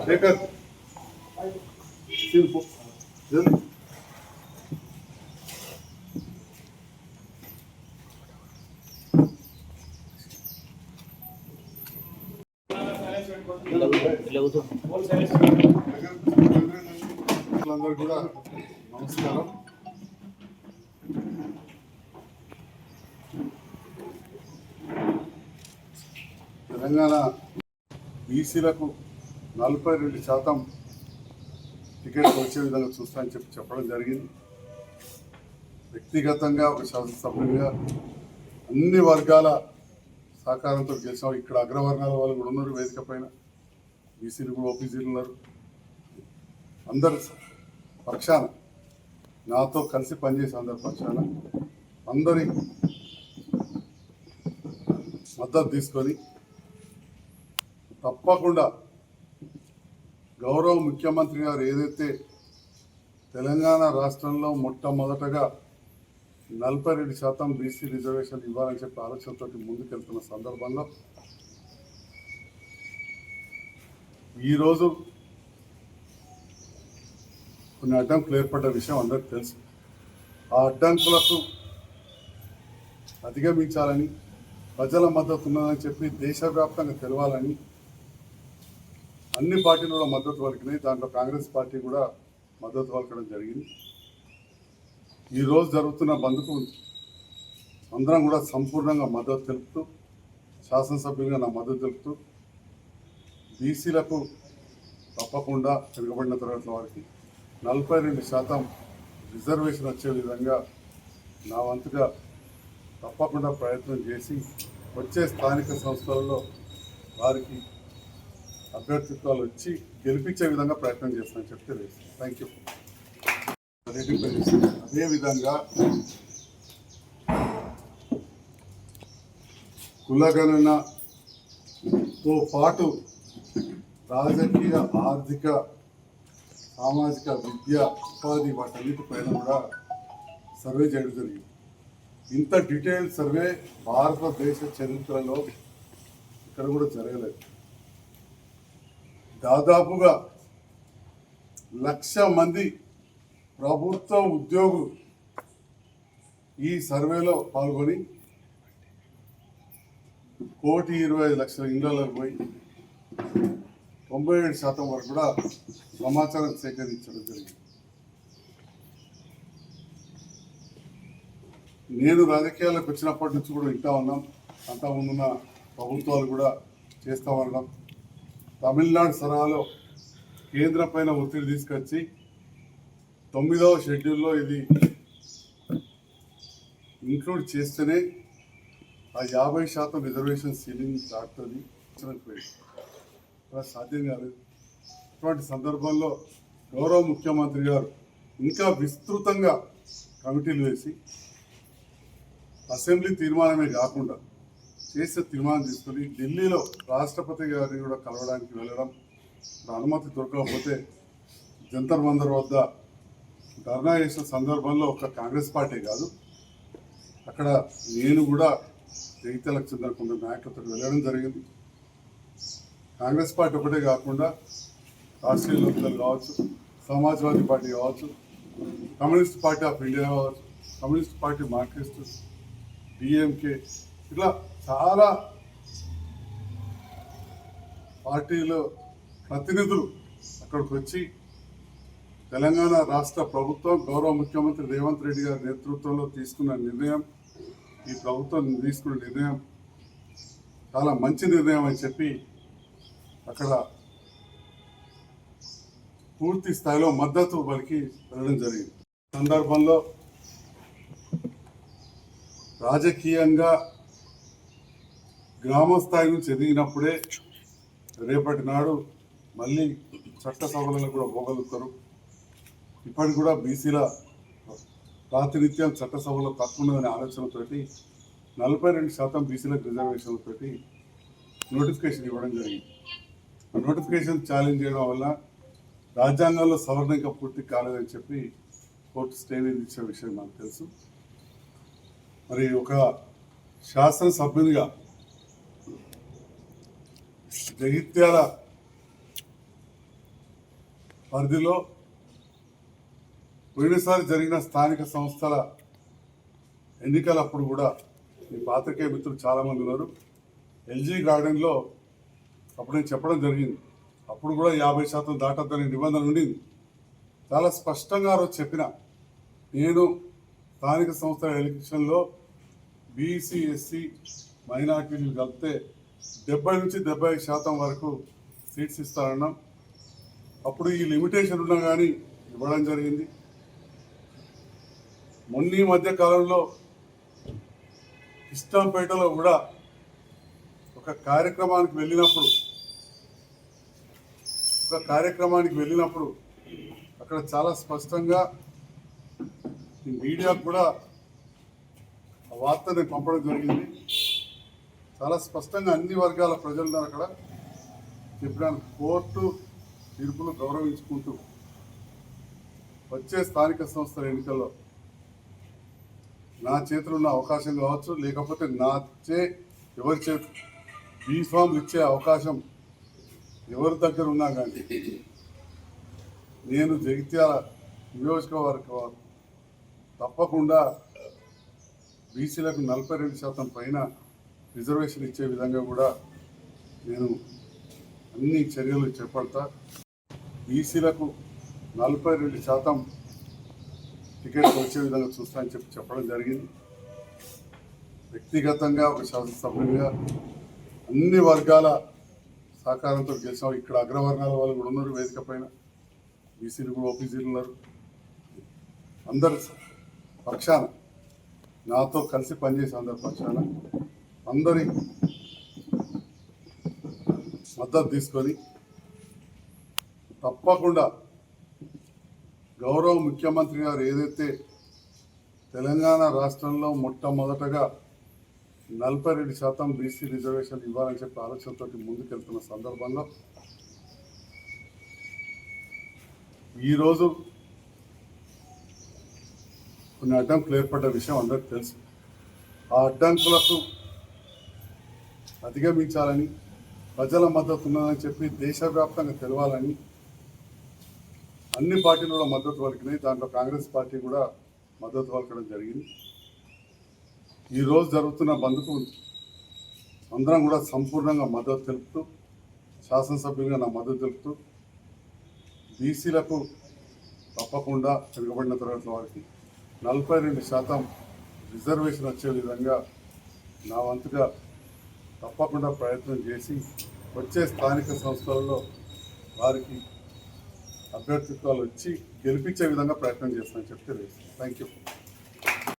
శేఖర్ అందరూ కూడా నమస్కారం తెలంగాణ బీసీలకు నలభై రెండు శాతం టికెట్ వచ్చే విధంగా చూస్తానని చెప్పి చెప్పడం జరిగింది. వ్యక్తిగతంగా ఒక శాసనసభ్యుడిగా అన్ని వర్గాల సహకారంతో గెలిచాం. ఇక్కడ అగ్రవర్ణాల వాళ్ళు కూడా ఉన్నారు వేదిక పైన. బీసీలు కూడా ఓపీసీలు ఉన్నారు. అందరు పక్షాన నాతో కలిసి పనిచేసే అందరి పక్షాన అందరి మద్దతు తీసుకొని తప్పకుండా గౌరవ ముఖ్యమంత్రి గారు ఏదైతే తెలంగాణ రాష్ట్రంలో మొట్టమొదటగా నలభై రెండు శాతం బీసీ రిజర్వేషన్ ఇవ్వాలని చెప్పి ఆలోచనతో ముందుకెళ్తున్న సందర్భంలో ఈరోజు కొన్ని అడ్డంకులు ఏర్పడ్డ విషయం అందరికి తెలుసు. ఆ అడ్డంకులకు అధిగమించాలని ప్రజల మద్దతు ఉన్నదని చెప్పి దేశవ్యాప్తంగా తెలవాలని అన్ని పార్టీలు కూడా మద్దతు పలికినాయి దాంట్లో కాంగ్రెస్ పార్టీ కూడా మద్దతు పలకడం జరిగింది. ఈరోజు జరుగుతున్న బంద్కు అందరం కూడా సంపూర్ణంగా మద్దతు తెలుపుతూ శాసనసభ్యులుగా నా మద్దతు తెలుపుతూ బీసీలకు తప్పకుండా తిరగబడిన తరగతుల వారికి నలభై రెండు శాతం రిజర్వేషన్ వచ్చే విధంగా నా వంతుగా తప్పకుండా ప్రయత్నం చేసి వచ్చే స్థానిక సంస్థలలో వారికి అభ్యర్థిత్వాలు వచ్చి గెలిపించే విధంగా ప్రయత్నం చేస్తానని చెప్పి తెలియజేస్తాను థ్యాంక్ యూ అదేవిధంగా కులగణనతో పాటు రాజకీయ ఆర్థిక సామాజిక విద్య ఉపాధి వాటన్నిటిపైన కూడా సర్వే చేయడం జరిగింది. ఇంత డీటెయిల్ సర్వే భారతదేశ చరిత్రలో ఇక్కడ కూడా జరగలేదు. దాదాపుగా లక్ష మంది ప్రభుత్వ ఉద్యోగులు ఈ సర్వేలో పాల్గొని కోటి ఇరవై ఐదు లక్షల ఇళ్ళలోకి పోయి తొంభై ఏడు శాతం వరకు కూడా సమాచారం సేకరించడం జరిగింది. నేను రాజకీయాలకు వచ్చినప్పటి నుంచి కూడా వింటా ఉన్నాం. అంతా ముందున్న ప్రభుత్వాలు కూడా చేస్తా ఉన్నాం. తమిళనాడు సరాలో కేంద్రం పైన ఒత్తిడి తీసుకొచ్చి తొమ్మిదవ షెడ్యూల్లో ఇది ఇంక్లూడ్ చేస్తేనే ఆ యాభై శాతం రిజర్వేషన్ సీలింగ్ దాటుతుంది అలా సాధ్యం కాలేదు అటువంటి సందర్భంలో గౌరవ ముఖ్యమంత్రి గారు ఇంకా విస్తృతంగా కమిటీలు వేసి అసెంబ్లీ తీర్మానమే కాకుండా చేసే తీర్మానం తీసుకొని ఢిల్లీలో రాష్ట్రపతి గారిని కూడా కలవడానికి వెళ్ళడం అనుమతి దొరకకపోతే జంతర్ మందర్ వద్ద ధర్నా చేసిన సందర్భంలో ఒక కాంగ్రెస్ పార్టీ కాదు. అక్కడ నేను కూడా జగిత్యాలకు చెందిన కొందరు నాయకులతో వెళ్ళడం జరిగింది. కాంగ్రెస్ పార్టీ ఒకటే కాకుండా రాష్ట్రీయ లోక్దళ్ కావచ్చు సమాజ్వాదీ పార్టీ కావచ్చు కమ్యూనిస్ట్ పార్టీ ఆఫ్ ఇండియా కావచ్చు కమ్యూనిస్ట్ పార్టీ మార్క్సిస్ట్ డిఎంకే ఇట్లా చాలా పార్టీలో ప్రతినిధులు అక్కడికి వచ్చి తెలంగాణ రాష్ట్ర ప్రభుత్వం గౌరవ ముఖ్యమంత్రి రేవంత్ రెడ్డి గారి నేతృత్వంలో తీసుకున్న నిర్ణయం ఈ ప్రభుత్వం తీసుకున్న నిర్ణయం చాలా మంచి నిర్ణయం అని చెప్పి అక్కడ పూర్తి స్థాయిలో మద్దతు పలికి వెళ్ళడం జరిగింది. సందర్భంలో రాజకీయంగా గ్రామ స్థాయి నుంచి ఎదిగినప్పుడే రేపటి నాడు మళ్ళీ చట్టసభలను కూడా పోగలుగుతారు. ఇప్పటికి కూడా బీసీల ప్రాతినిధ్యం చట్టసభలో తక్కువ ఉన్నదనే ఆలోచనతోటి నలభై రెండు శాతం బీసీలకు రిజర్వేషన్లతోటి నోటిఫికేషన్ ఇవ్వడం జరిగింది. ఆ నోటిఫికేషన్ ఛాలెంజ్ చేయడం వల్ల రాజ్యాంగంలో సవరణ ఇంకా పూర్తి కాలేదని చెప్పి కోర్టు స్టే ఇచ్చే విషయం నాకు తెలుసు. మరి ఒక శాసనసభ్యునిగా జగిత్యాల పరిధిలో పోయినసారి జరిగిన స్థానిక సంస్థల ఎన్నికలప్పుడు కూడా ఈ పాత్రికేయ మిత్రులు చాలామంది ఉన్నారు. ఎల్జీ గార్డెన్లో అప్పుడు నేను చెప్పడం జరిగింది. అప్పుడు కూడా యాభై శాతం దాటద్దని నిబంధన ఉండింది. చాలా స్పష్టంగా రోజు చెప్పిన నేను స్థానిక సంస్థల ఎలక్షన్లో బీసీ ఎస్సీ మైనార్టీలు కలిపితే డెబ్బై నుంచి డెబ్బై శాతం వరకు సీట్స్ ఇస్తారన్నాం అప్పుడు ఈ లిమిటేషన్ ఉన్నా కానీ ఇవ్వడం జరిగింది. మొన్న ఈ మధ్య కాలంలో ఇష్టంపేటలో కూడా ఒక కార్యక్రమానికి వెళ్ళినప్పుడు ఒక కార్యక్రమానికి వెళ్ళినప్పుడు అక్కడ చాలా స్పష్టంగా మీడియాకు కూడా ఆ వార్తని పంపడం జరిగింది. చాలా స్పష్టంగా అన్ని వర్గాల ప్రజలు అక్కడ. చెప్పడానికి కోర్టు తీర్పులు గౌరవించుకుంటూ వచ్చే స్థానిక సంస్థల ఎన్నికల్లో నా చేతిలో ఉన్న అవకాశం కావచ్చు లేకపోతే నా చే ఎవరి చే బీ ఫామ్ ఇచ్చే అవకాశం ఎవరి దగ్గర ఉన్నా కానీ నేను జగిత్యాల నియోజకవర్గం తప్పకుండా బీసీలకు నలభై రెండు శాతం పైన రిజర్వేషన్ ఇచ్చే విధంగా కూడా నేను అన్ని చర్యలు చేపడతా. బీసీలకు నలభై రెండు శాతం టికెట్లు వచ్చే విధంగా చూస్తా అని చెప్పి చెప్పడం జరిగింది. వ్యక్తిగతంగా ఒక శాసనసభ్యునిగా అన్ని వర్గాల సహకారంతో గెలిచాం. ఇక్కడ అగ్రవర్ణాల వాళ్ళు కూడా ఉన్నారు వేదిక పైన. బీసీలు కూడా ఓపీసీలు ఉన్నారు. అందరు పక్షాన నాతో కలిసి పనిచేసే అందరి పక్షాన అందరి మద్దతు తీసుకొని తప్పకుండా గౌరవ ముఖ్యమంత్రి గారు ఏదైతే తెలంగాణ రాష్ట్రంలో మొట్టమొదటగా నలభై రెండు శాతం బీసీ రిజర్వేషన్ ఇవ్వాలని చెప్పి ఆలోచనతో ముందుకెళ్తున్న సందర్భంలో ఈరోజు కొన్ని అడ్డంకులు ఏర్పడ్డ విషయం అందరికి తెలుసు. ఆ అడ్డంకులకు అధిగమించాలని ప్రజల మద్దతు ఉన్నదని చెప్పి దేశవ్యాప్తంగా తెలవాలని అన్ని పార్టీలు కూడా మద్దతు పలికినాయి. దాంట్లో కాంగ్రెస్ పార్టీ కూడా మద్దతు పలకడం జరిగింది. ఈరోజు జరుగుతున్న బంద్కు అందరం కూడా సంపూర్ణంగా మద్దతు తెలుపుతూ శాసనసభ్యులుగా నా మద్దతు తెలుపుతూ బీసీలకు తప్పకుండా వెనుకబడిన తరగతి వారికి నలభై రెండు శాతం రిజర్వేషన్ వచ్చే విధంగా నా వంతుగా తప్పకుండా ప్రయత్నం చేసి వచ్చే స్థానిక సంస్థలలో వారికి అభ్యర్థిత్వాలు వచ్చి గెలిపించే విధంగా ప్రయత్నం చేస్తానని చెప్పి థ్యాంక్ యూ